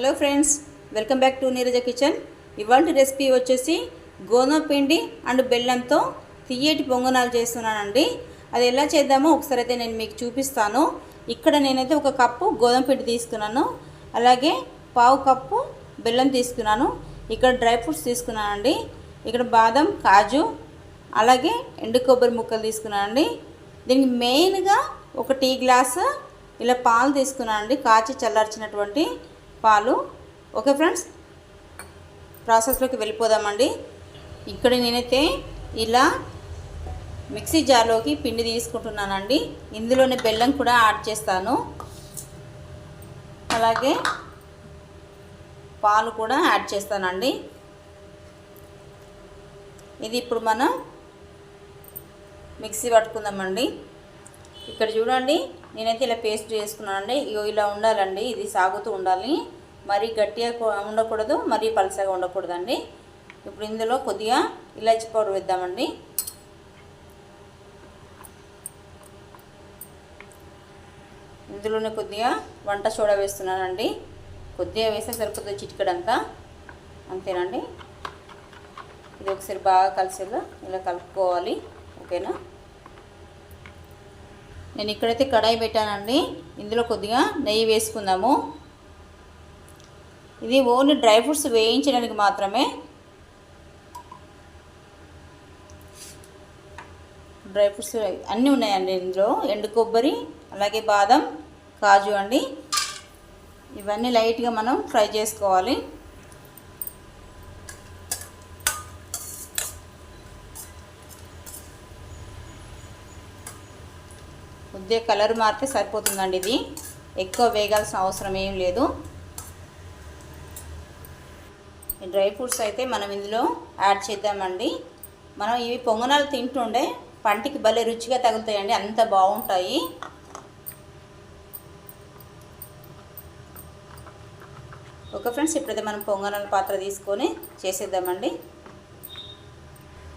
Hello friends welcome back to Neeraja kitchen. ఇవాళ recipe వచ్చేసి గోధుమ పిండి అండ్ బెల్లంతో తియ్యేటి పొంగనాలు చేస్తున్నానండి. అది ఎలా చేద్దామో ఒకసారి అయితే నేను మీకు చూపిస్తాను. ఇక్కడ నేనైతే ఒక కప్పు గోధుమ పిండి తీసుకున్నాను. అలాగే పావు కప్పు బెల్లం తీసుకున్నాను. ఇక్కడ డ్రై ఫ్రూట్స్ తీసుకున్నానండి. ఇక్కడ బాదం కాజు అలాగే ఎండు కొబ్బరి ముక్కలు తీసుకున్నానండి. దీనికి మెయిన్గా ఒక టీ గ్లాసు ఇలా పాలు తీసుకున్నానండి. కాచి చల్లార్చినటువంటి పాలు. Okay friends? ప్రాసెస్లోకి వెళ్ళిపోదామండి. ఇక్కడ నేనైతే ఇలా మిక్సీ జార్లోకి పిండి తీసుకుంటున్నానండి. ఇందులోనే బెల్లం కూడా యాడ్ చేస్తాను. అలాగే పాలు కూడా యాడ్ చేస్తానండి. ఇది ఇప్పుడు మనం మిక్సీ పట్టుకుందామండి. ఇక్కడ చూడండి నేనైతే ఇలా పేస్ట్ చేసుకున్నానండి. ఇగో ఇలా ఉండాలండి ఇది సాగుతూ ఉండాలి. మరీ గట్టిగా ఉండకూడదు మరీ పలసగా ఉండకూడదండి. ఇప్పుడు ఇందులో కొద్దిగా ఇలాచి పౌడర్ వేద్దామండి. ఇందులోనే కొద్దిగా వంట సోడా వేస్తున్నానండి. కొద్దిగా వేస్తే సరిపోతుంది చిటికడంతా. అంతేనండి. ఇది ఒకసారి బాగా కలిసేలా ఇలా కలుపుకోవాలి. ఓకేనా? నేను ఇక్కడైతే కడాయి పెట్టానండి. ఇందులో కొద్దిగా నెయ్యి వేసుకుందాము. ఇది ఓన్లీ డ్రై ఫ్రూట్స్ వేయించడానికి మాత్రమే. డ్రై ఫ్రూట్స్ అన్నీ ఉన్నాయండి ఇందులో. ఎండు కొబ్బరి అలాగే బాదం కాజు అండి. ఇవన్నీ లైట్గా మనం ఫ్రై చేసుకోవాలి. కొద్దిగా కలర్ మారితే సరిపోతుందండి ఇది. ఎక్కువ వేగాల్సిన అవసరం ఏం లేదు. డ్రై ఫ్రూట్స్ అయితే మనం ఇందులో యాడ్ చేద్దామండి. మనం ఇవి పొంగనాలు తింటుండే పంటికి భలే రుచిగా తగులుతాయండి అంత బాగుంటాయి. ఓకే ఫ్రెండ్స్ ఇప్పుడైతే మనం పొంగనాల పాత్ర తీసుకొని చేసేద్దామండి.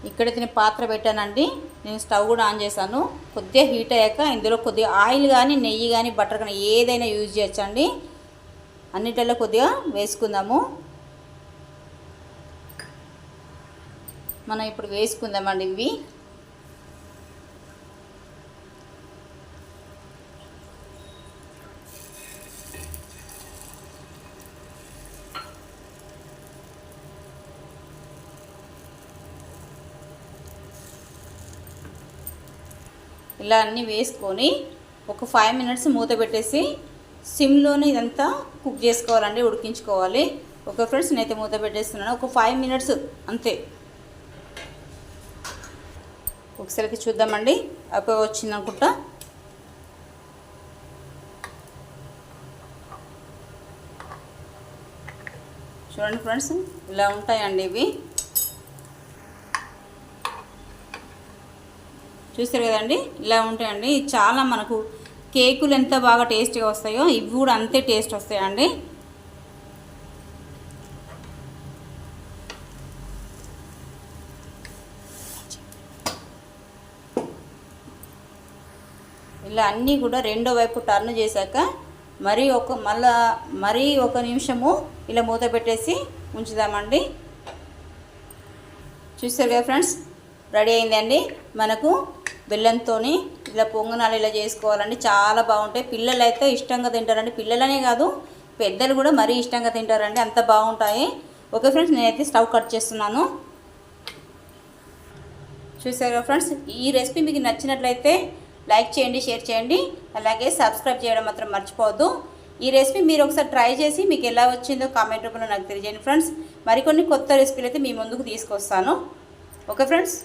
ఇక్కడైతే నేను పాత్ర పెట్టానండి. నేను స్టవ్ కూడా ఆన్ చేశాను. కొద్దిగా హీట్ అయ్యాక ఇందులో కొద్దిగా ఆయిల్ కానీ నెయ్యి కానీ బటర్ కానీ ఏదైనా యూజ్ చేయొచ్చండి. అన్నిటిలో కొద్దిగా వేసుకుందాము. మనం ఇప్పుడు వేసుకుందామండి ఇవి. ఇలా అన్నీ వేసుకొని ఒక ఫైవ్ మినిట్స్ మూత పెట్టేసి సిమ్లోనే ఇదంతా కుక్ చేసుకోవాలండి ఉడికించుకోవాలి. ఒక ఫ్రెండ్స్ నేనైతే మూత పెట్టేస్తున్నాను. ఒక ఫైవ్ మినిట్స్ అంతే. ఒకసారికి చూద్దామండి. అప్పుడు వచ్చింది అనుకుంటా చూడండి ఫ్రెండ్స్ ఇలా ఉంటాయండి ఇవి. చూస్తారు కదండి? ఇలా ఉంటాయండి. చాలా మనకు కేకులు ఎంత బాగా టేస్ట్గా వస్తాయో ఇవి కూడా అంతే టేస్ట్ వస్తాయండి. ఇలా అన్నీ కూడా రెండో వైపు టర్న్ చేశాక మరీ ఒక మళ్ళా మరీ ఒక నిమిషము ఇలా మూత పెట్టేసి ఉంచుదామండి. చూస్తారు కదా ఫ్రెండ్స్? రెడీ అయిందండి. మనకు బెల్లంతో ఇలా పొంగనాలు ఇలా చేసుకోవాలండి. చాలా బాగుంటాయి. పిల్లలు అయితే ఇష్టంగా తింటారండి. పిల్లలనే కాదు పెద్దలు కూడా మరీ ఇష్టంగా తింటారండి. అంత బాగుంటాయి. ఓకే ఫ్రెండ్స్ నేనైతే స్టవ్ కట్ చేస్తున్నాను. చూసారు ఫ్రెండ్స్ ఈ రెసిపీ మీకు నచ్చినట్లయితే లైక్ చేయండి షేర్ చేయండి. అలాగే సబ్స్క్రైబ్ చేయడం మాత్రం మర్చిపోవద్దు. ఈ రెసిపీ మీరు ఒకసారి ట్రై చేసి మీకు ఎలా వచ్చిందో కామెంట్ రూపంలో నాకు తెలియజేయండి ఫ్రెండ్స్. మరికొన్ని కొత్త రెసిపీలు అయితే మీ ముందుకు తీసుకొస్తాను. Okay friends.